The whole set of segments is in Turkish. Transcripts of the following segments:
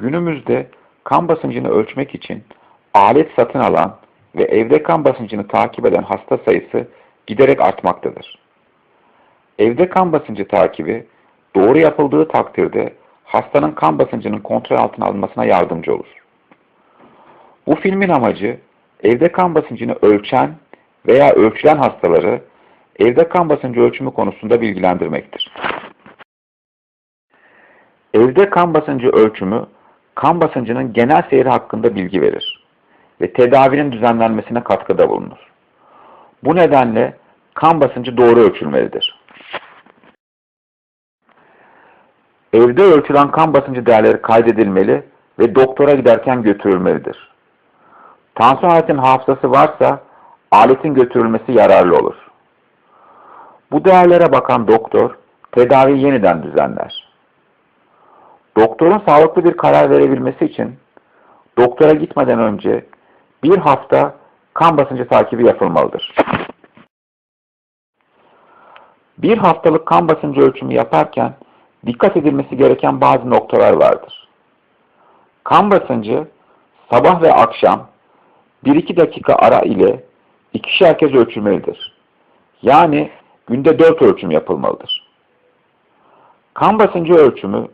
Günümüzde kan basıncını ölçmek için alet satın alan ve evde kan basıncını takip eden hasta sayısı giderek artmaktadır. Evde kan basıncı takibi doğru yapıldığı takdirde hastanın kan basıncının kontrol altına alınmasına yardımcı olur. Bu filmin amacı evde kan basıncını ölçen veya ölçülen hastaları evde kan basıncı ölçümü konusunda bilgilendirmektir. Evde kan basıncı ölçümü kan basıncının genel seyri hakkında bilgi verir ve tedavinin düzenlenmesine katkıda bulunur. Bu nedenle kan basıncı doğru ölçülmelidir. Evde ölçülen kan basıncı değerleri kaydedilmeli ve doktora giderken götürülmelidir. Tansiyon aletinin hafızası varsa aletin götürülmesi yararlı olur. Bu değerlere bakan doktor tedaviyi yeniden düzenler. Doktorun sağlıklı bir karar verebilmesi için doktora gitmeden önce bir hafta kan basıncı takibi yapılmalıdır. Bir haftalık kan basıncı ölçümü yaparken dikkat edilmesi gereken bazı noktalar vardır. Kan basıncı sabah ve akşam 1-2 dakika ara ile ikişer kez ölçülmelidir. Yani günde 4 ölçüm yapılmalıdır. Kan basıncı ölçümü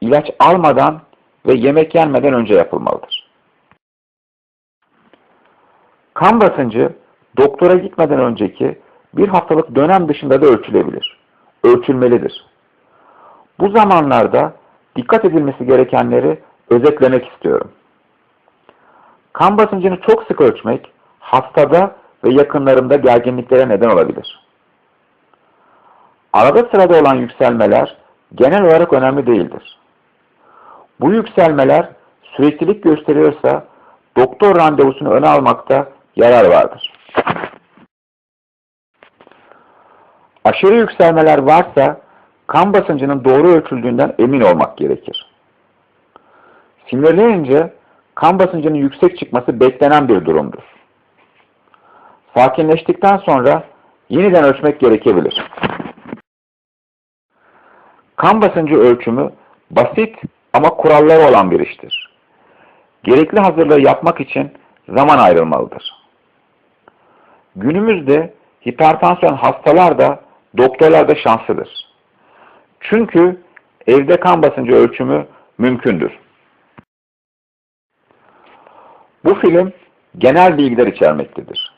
ilaç almadan ve yemek yenmeden önce yapılmalıdır. Kan basıncı doktora gitmeden önceki bir haftalık dönem dışında da ölçülebilir. Ölçülmelidir. Bu zamanlarda dikkat edilmesi gerekenleri özetlemek istiyorum. Kan basıncını çok sık ölçmek hastada ve yakınlarında gerginliklere neden olabilir. Arada sırada olan yükselmeler genel olarak önemli değildir. Bu yükselmeler süreklilik gösteriyorsa doktor randevusunu öne almakta yarar vardır. Aşırı yükselmeler varsa kan basıncının doğru ölçüldüğünden emin olmak gerekir. Sinirlenince kan basıncının yüksek çıkması beklenen bir durumdur. Sakinleştikten sonra yeniden ölçmek gerekebilir. Kan basıncı ölçümü basit ama kuralları olan bir iştir. Gerekli hazırlığı yapmak için zaman ayrılmalıdır. Günümüzde hipertansiyon hastalar da doktorlar da şanslıdır. Çünkü evde kan basıncı ölçümü mümkündür. Bu film genel bilgiler içermektedir.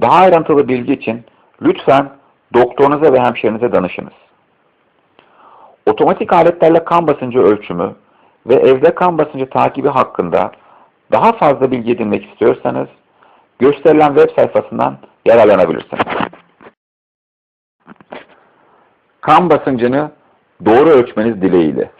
Daha ayrıntılı bilgi için lütfen doktorunuza ve hemşerinize danışınız. Otomatik aletlerle kan basıncı ölçümü ve evde kan basıncı takibi hakkında daha fazla bilgi edinmek istiyorsanız gösterilen web sayfasından yararlanabilirsiniz. Kan basıncını doğru ölçmeniz dileğiyle.